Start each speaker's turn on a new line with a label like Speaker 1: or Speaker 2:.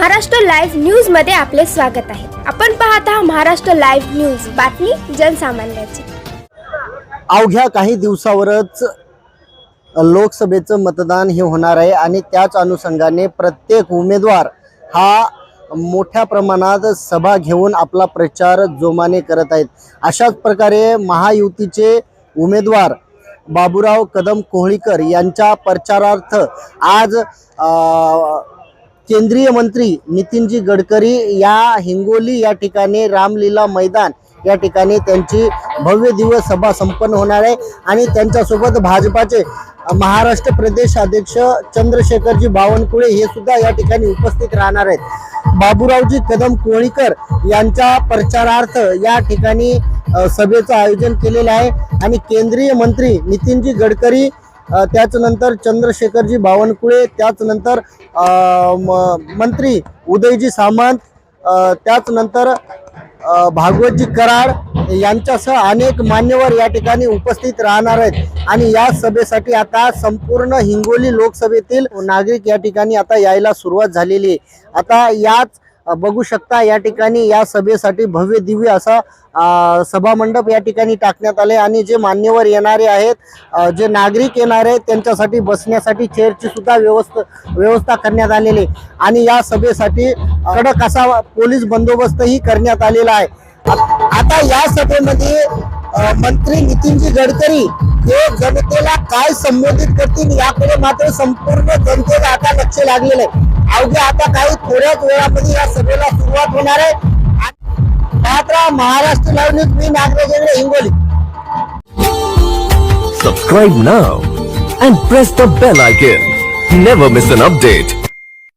Speaker 1: Maharashtra live न्यूजमध्ये आपले स्वागत आहे. आपण पाहत आहात महाराष्ट्र लाईव्ह न्यूज. बातमी जनसामान्याची.
Speaker 2: अवघ्या काही दिवसावरच लोकसभेचं मतदान हे होणार आहे आणि त्याच अनुषंगाने प्रत्येक उमेदवार हा मोठ्या प्रमाणात सभा घेऊन आपला प्रचार जोमाने करत आहेत. अशाच प्रकारे महायुतीचे उमेदवार बाबूराव कदम कोहळीकर यांच्या प्रचारार्थ आज आ, केंद्रीय मंत्री नितीनजी गडकरी या हिंगोली या ठिकाणी रामलीला मैदान या ठिकाणी त्यांची भव्य दिवस सभा संपन्न होणार आहे. आणि त्यांच्यासोबत भाजपाचे महाराष्ट्र प्रदेश अध्यक्ष चंद्रशेखरजी बावनकुळे हे सुद्धा या ठिकाणी उपस्थित राहणार आहेत. बाबूरावजी कदम कोळीकर यांच्या प्रचारार्थ या ठिकाणी सभेचं आयोजन केलेलं आहे. आणि केंद्रीय मंत्री नितीनजी गडकरी त्याचनंतर चंद्रशेखरजी बावनकुळे त्याचनंतर म- मंत्री उदयजी सामंत त्याचनंतर भागवतजी कराड यांच्यासह अनेक मान्यवर या ठिकाणी उपस्थित राहणार आहेत. आणि या सभेसाठी आता संपूर्ण हिंगोली लोकसभेतील नागरिक या ठिकाणी आता यायला सुरुवात झालेली आहे. आता याच बघू शकता या ठिकाणी या सभेसाठी भव्य दिव्य असा सभामंडप या ठिकाणी टाकण्यात आले आणि जे मान्यवर येणारे आहेत जे नागरिक येणार आहेत त्यांच्यासाठी बसण्यासाठी चेअरची सुद्धा व्यवस्था व्यवस्था करण्यात आलेली आहे. आणि या सभेसाठी कडक असा पोलीस बंदोबस्तही करण्यात आलेला आहे आता या सभेमध्ये मंत्री नितीनजी गडकरी हे जनतेला काय संबोधित करतील याकडे मात्र संपूर्ण जनतेला आता लक्ष लागलेलं आहे अवघ्या आता काही थोड्याच वेळामध्ये या सभेला सुरुवात होणार आहे. मात्र महाराष्ट्र लावणीत मी Nagraj Hingoli.
Speaker 3: Subscribe now and press the bell icon never miss an update